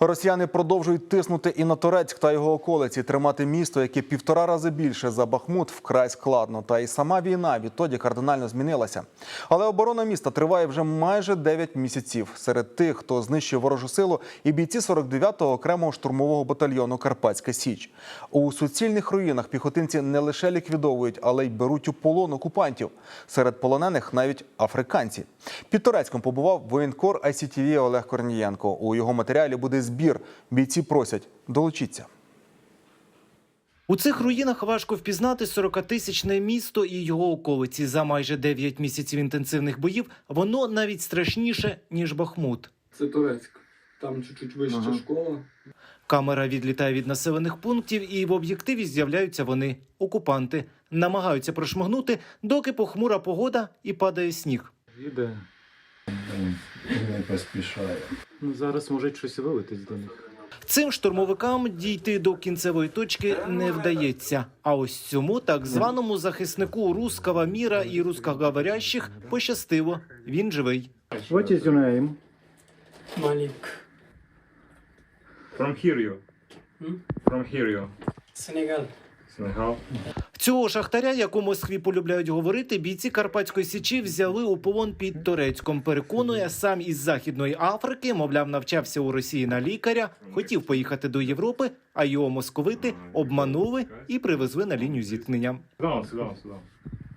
Росіяни продовжують тиснути і на Турецьк та його околиці. Тримати місто, яке півтора рази більше за Бахмут, вкрай складно. Та і сама війна відтоді кардинально змінилася. Але оборона міста триває вже майже 9 місяців. Серед тих, хто знищив ворожу силу, і бійці 49-го окремого штурмового батальйону Карпатська Січ. У суцільних руїнах піхотинці не лише ліквідовують, але й беруть у полон окупантів. Серед полонених навіть африканці. Під Турецьком побував воєнкор ICTV Олег Корнієнко. У його матеріалі буде збір. Бійці просять долучіться. У цих руїнах важко впізнати 40-тисячне місто і його околиці. За майже 9 місяців інтенсивних боїв воно навіть страшніше ніж Бахмут. Це Турецьк. Там чуть-чуть вища Ага. школа. Камера відлітає від населених пунктів, і в об'єктиві з'являються вони окупанти. Намагаються прошмигнути, доки похмура погода і падає сніг. Їде. Не поспішає. Ну, зараз може щось вилетить до них. Цим штурмовикам дійти до кінцевої точки не вдається. А ось цьому так званому захиснику руского міра і рускоговорящих пощастило. Він живий. What is your name? Малік. From here you. From here you. Сенегал. Senegal. Цього шахтаря, як у Москві полюбляють говорити, бійці Карпатської січі взяли у полон під Турецьком. Переконує сам із Західної Африки, мовляв, навчався у Росії на лікаря, хотів поїхати до Європи, а його московити обманули і привезли на лінію зіткнення.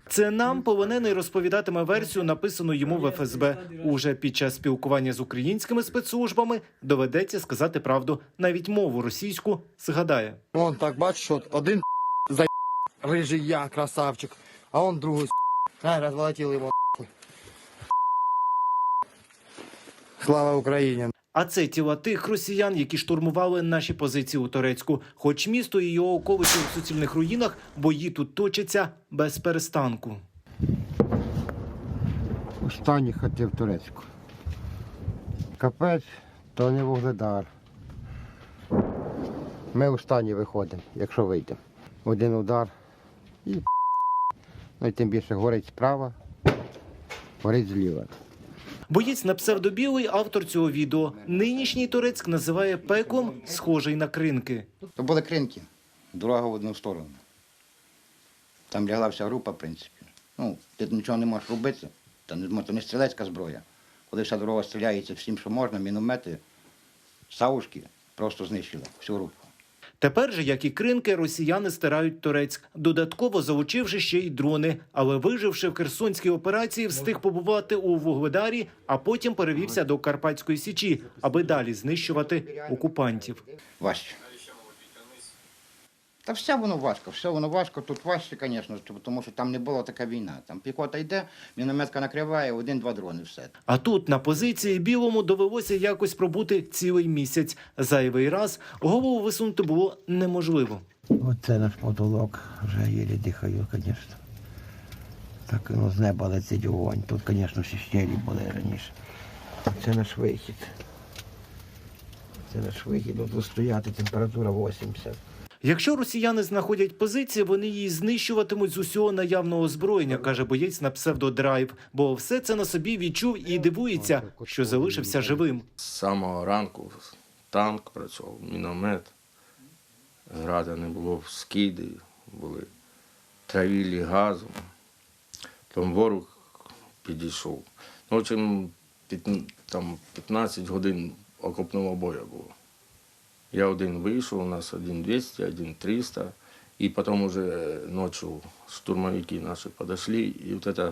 Це нам полонений розповідатиме версію, написану йому в ФСБ. Уже під час спілкування з українськими спецслужбами доведеться сказати правду. Навіть мову російську згадає. Он так бачиш, от один рижий я, красавчик, а он другой а, разворотил его нахуй. Слава Україні! А це тіла тих росіян, які штурмували наші позиції у Турецьку. Хоч місто і його околиці у суцільних руїнах, бої тут точаться без перестанку. Останні хати в Турецьку. Капець, то не вугледар. Ми останні виходимо, якщо вийдемо. Один удар і ну і тим більше горить справа, горить зліва. Боєць на псевдобілий автор цього відео. Нинішній Турецьк називає пеклом, схожий на кринки. То були кринки, дорога в одну сторону. Там лягла вся група, в принципі. Ну, ти нічого не можеш робити, то не, то не стрілецька зброя. Коли вся дорога стріляється всім, що можна, міномети, саушки, просто знищили всю групу. Тепер же, як і кринки, росіяни стирають Турецьк, додатково залучивши ще й дрони. Але виживши в Херсонській операції, встиг побувати у Вугледарі, а потім перевівся до Карпатської січі, аби далі знищувати окупантів. Важче. Та все воно важко, все воно важко. Тут важче, звісно, тому що там не була така війна. Там піхота йде, мінометка накриває, один-два дрони, все. А тут на позиції білому довелося якось пробути цілий місяць. Зайвий раз голову висунути було неможливо. Оце наш потолок, вже єлі дихаю, звісно. Так ну, з неба летить вогонь. Тут, звісно, ще щелі були раніше. Це наш вихід. Це наш вихід. Тут стояти температура 80. Якщо росіяни знаходять позиції, вони її знищуватимуть з усього наявного озброєння, каже боєць на псевдодрайв. Бо все це на собі відчув і дивується, що залишився живим. З самого ранку танк працював, міномет, града не було, скиди були, травілі газом. Там ворог підійшов. Ну, в під- там 15 годин окопного бою було. Я один вийшов, у нас один 200, один 300. І потім уже ночі штурмовики наші підійшли, і от це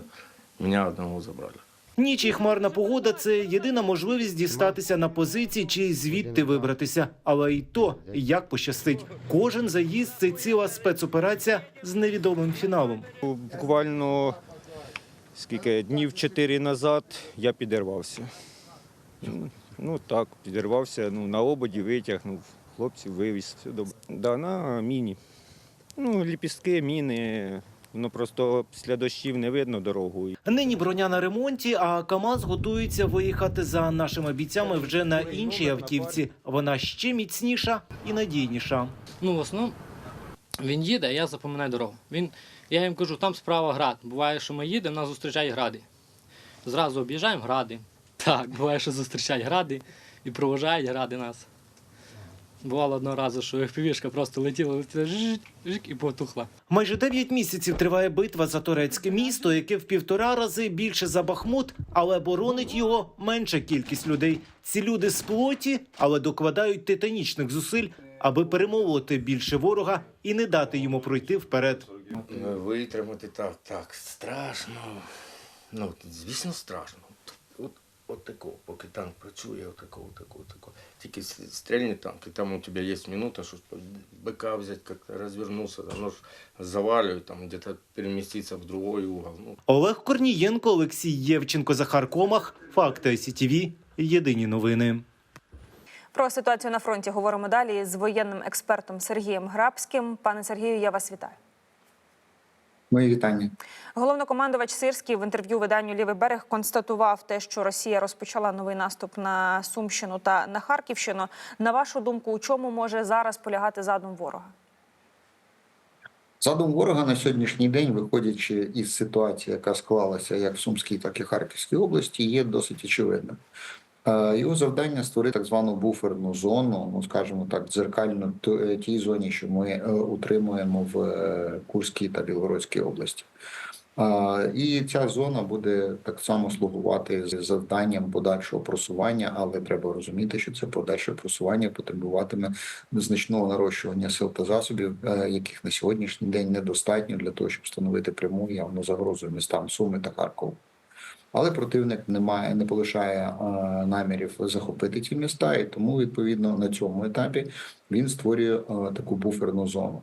мене одного забрали. Ніч і хмарна погода це єдина можливість дістатися на позиції чи звідти вибратися. Але і то як пощастить. Кожен заїзд це ціла спецоперація з невідомим фіналом. Буквально скільки днів чотири назад я підірвався. Ну, так, підірвався, ну, на ободі витягнув, хлопців вивіз, все добре. Да, на міні. Ну, ліпістки, міни. Ну просто після дощів не видно дорогу. Нині броня на ремонті, а КАМАЗ готується виїхати за нашими бійцями вже на іншій автівці. Вона ще міцніша і надійніша. Ну, в основному він їде, а я запам'ятаю дорогу. Він, я їм кажу, там справа град. Буває, що ми їдемо, нас зустрічають гради. Зразу об'їжджаємо гради. Так, буває, що зустрічають гради і проважають гради нас. Бувало одного разу, що FPV-шка просто летіла, летіла жик, жик і потухла. Майже 9 місяців триває битва за турецьке місто, яке в півтора рази більше за Бахмут, але боронить його менша кількість людей. Ці люди з плоті, але докладають титанічних зусиль, аби перемовити більше ворога і не дати йому пройти вперед. Ну, Витримати так, так, страшно. Ну, звісно, страшно. От, от такого, поки танк працює, от такого, такого, такого. Тільки с- стрельний танк, і там у тебе є минута, щоб бика взяти, як-то розвернутися, оно ж завалює, там где-то переміститися в другой угол. Ну, Олег Корнієнко, Олексій Євченко, Захар Комах. Факти СІТВ. Єдині новини. Про ситуацію на фронті говоримо далі з воєнним експертом Сергієм Грабським. Пане Сергію, я вас вітаю. Мої вітання. Головнокомандувач Сирський в інтерв'ю виданню Лівий берег констатував те, що Росія розпочала новий наступ на Сумщину та на Харківщину. На вашу думку, у чому може зараз полягати задум ворога? Задум ворога на сьогоднішній день, виходячи із ситуації, яка склалася як в Сумській, так і Харківській області, є досить очевидним. Е, Його завдання створити так звану буферну зону, ну скажімо так, дзеркально е, тій зоні, що ми е, утримуємо в Курській та Білгородській області. І ця зона буде так само слугувати з завданням подальшого просування, але треба розуміти, що це подальше просування потребуватиме значного нарощування сил та засобів, яких на сьогоднішній день недостатньо для того, щоб встановити пряму явну загрозу містам Суми та Харкова. Але противник не має, не полишає е, намірів захопити ці міста, і тому відповідно на цьому етапі він створює е, таку буферну зону,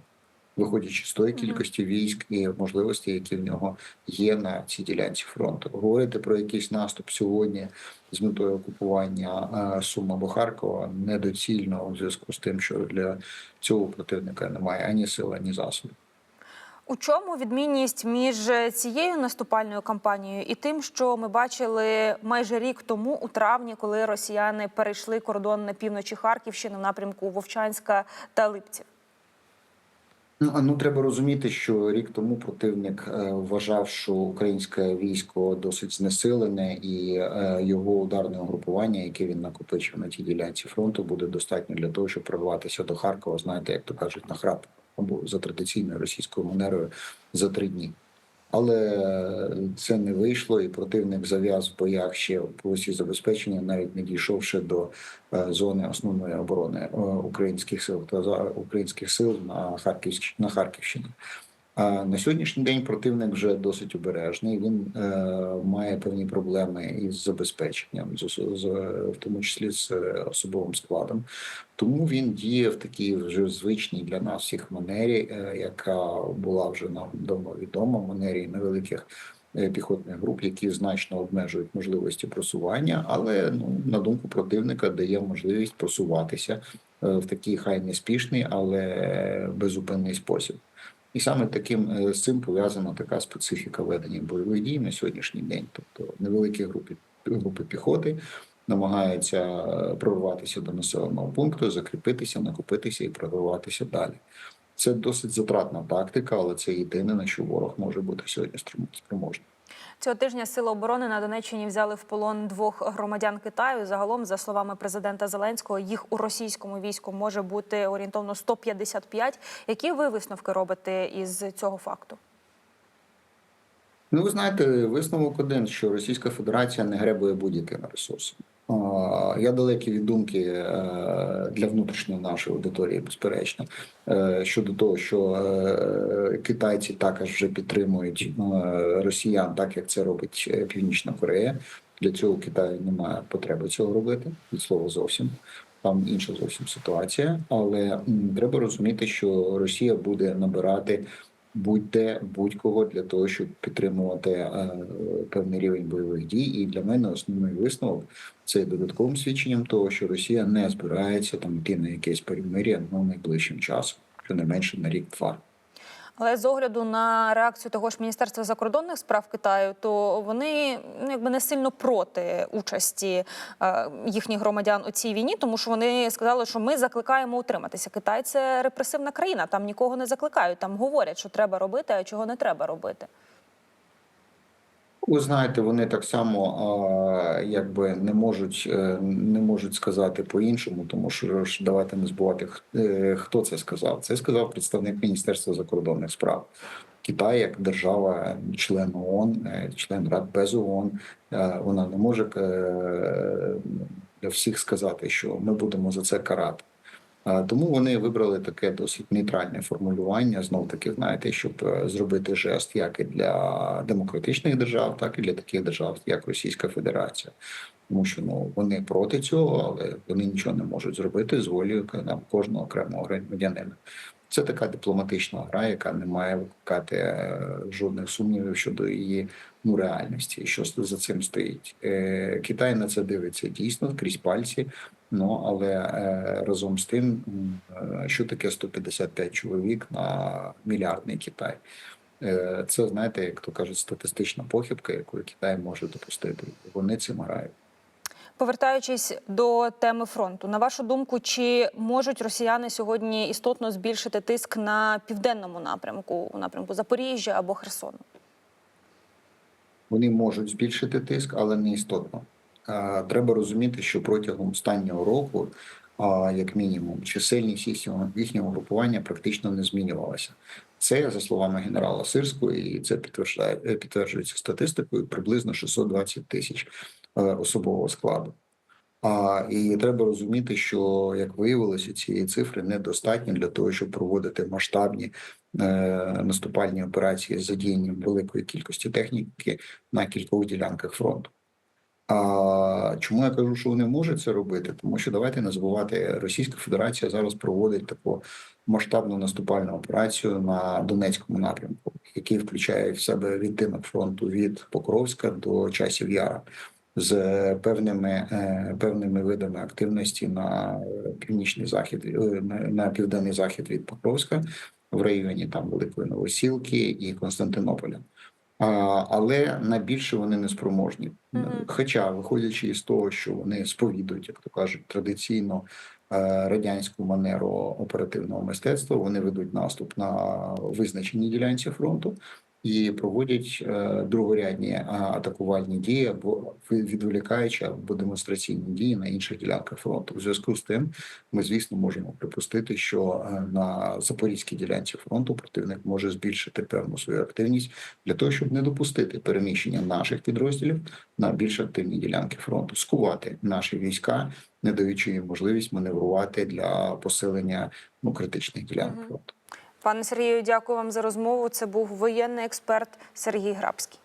виходячи з тої кількості військ і можливостей, які в нього є на цій ділянці фронту. Говорити про якийсь наступ сьогодні з метою окупування е, Сум або Харкова недоцільно у зв'язку з тим, що для цього противника немає ані сил, ані засобів. У чому відмінність між цією наступальною кампанією і тим, що ми бачили майже рік тому, у травні, коли росіяни перейшли кордон на півночі Харківщини в напрямку Вовчанська та Липців? Ну, ну треба розуміти, що рік тому противник е, вважав, що українське військо досить знесилене, і е, його ударне угрупування, яке він накопичив на тій ділянці фронту, буде достатньо для того, щоб прорватися до Харкова. Знаєте, як то кажуть, на храп або за традиційною російською манерою за три дні. Але це не вийшло, і противник зав'яз в боях ще по полосі забезпечення, навіть не дійшовши до е, зони основної оборони е, українських сил та українських сил на Харківщині на Харківщині. На сьогоднішній день противник вже досить обережний. Він е, має певні проблеми із забезпеченням, з, з в тому числі з е, особовим складом. Тому він діє в такій вже звичній для нас всіх манері, е, яка була вже нам давно відома, манері невеликих е, піхотних груп, які значно обмежують можливості просування, але ну на думку противника дає можливість просуватися е, в такий хай неспішний, але безупинний спосіб. І саме таким е, з цим пов'язана така специфіка ведення бойових дій на сьогоднішній день. Тобто невеликі групи групи піхоти намагаються е, прорватися до населеного пункту, закріпитися, накопитися і прорватися далі. Це досить затратна тактика, але це єдине на що ворог може бути сьогодні спроможним. Цього тижня сили оборони на Донеччині взяли в полон двох громадян Китаю. Загалом, за словами президента Зеленського, їх у російському війську може бути орієнтовно 155. Які ви висновки робите із цього факту? Ну, ви знаєте, висновок один, що Російська Федерація не гребує будь-якими ресурсами. Я далекий від думки е, для внутрішньої нашої аудиторії, безперечно, е, щодо того, що е, китайці також вже підтримують росіян, так як це робить Північна Корея. Для цього Китаю немає потреби цього робити від слова зовсім. Там інша зовсім ситуація, але треба розуміти, що Росія буде набирати будь-де будь-кого для того, щоб підтримувати е, певний рівень бойових дій. І для мене основний висновок це додатковим свідченням того, що Росія не збирається там йти на якесь перемир'я ну, найближчим часом, що не менше на рік-два. Але з огляду на реакцію того ж Міністерства закордонних справ Китаю, то вони ну, якби не сильно проти участі е, їхніх громадян у цій війні, тому що вони сказали, що ми закликаємо утриматися. Китай це репресивна країна, там нікого не закликають, там говорять, що треба робити, а чого не треба робити. Ви знаєте, вони так само якби не можуть е, не можуть сказати по-іншому, тому що ж давайте не забувати, х- е, хто це сказав. Це сказав представник Міністерства закордонних справ. Китай як держава, член ООН, е, член Рад без ООН, вона не може всіх сказати, що ми будемо за це карати. Тому вони вибрали таке досить нейтральне формулювання. Знов таки, знаєте, щоб е, зробити жест як і для демократичних держав, так і для таких держав, як Російська Федерація. Тому що ну вони проти цього, але вони нічого не можуть зробити з волею там, кожного окремого громадянина. Це така дипломатична гра, яка не має викликати е, жодних сумнівів щодо її ну реальності, що за цим стоїть. Е, Китай на це дивиться дійсно крізь пальці. Ну але е, разом з тим, е, що таке 155 чоловік на мільярдний Китай? Е, це знаєте, як то кажуть, статистична похибка, яку Китай може допустити. Вони цим грають. Повертаючись до теми фронту, на вашу думку, чи можуть росіяни сьогодні істотно збільшити тиск на південному напрямку, у напрямку Запоріжжя або Херсону? Вони можуть збільшити тиск, але не істотно. Треба розуміти, що протягом останнього року, як мінімум, чисельність їхнього- групування практично не змінювалася. Це за словами генерала Сирського, і це підтверджує підтверджується статистикою, приблизно 620 тисяч е, особового складу. А, і треба розуміти, що як виявилося, цієї цифри недостатньо для того, щоб проводити масштабні е, наступальні операції з задіянням великої кількості техніки на кількох ділянках фронту. А чому я кажу, що вони можуть це робити? Тому що давайте не забувати, Російська Федерація зараз проводить таку масштабну наступальну операцію на Донецькому напрямку, який включає в себе відтинок фронту від Покровська до часів Яра з певними е, певними видами активності на північний захід, е, на південний захід від Покровська в районі там Великої Новосілки і Константинополя. Але на більше вони не спроможні. Хоча, виходячи із того, що вони сповідують, як то кажуть, традиційно е, радянську манеру оперативного мистецтва, вони ведуть наступ на визначені ділянці фронту і проводять е, другорядні е, атакувальні дії або відволікаючи або демонстраційні дії на інших ділянках фронту. У зв'язку з тим, ми звісно можемо припустити, що е, на запорізькій ділянці фронту противник може збільшити певну свою активність для того, щоб не допустити переміщення наших підрозділів на більш активні ділянки фронту, скувати наші війська, не даючи їм можливість маневрувати для посилення ну критичних ділянок фронту. Пане Сергію, дякую вам за розмову. Це був воєнний експерт Сергій Грабський.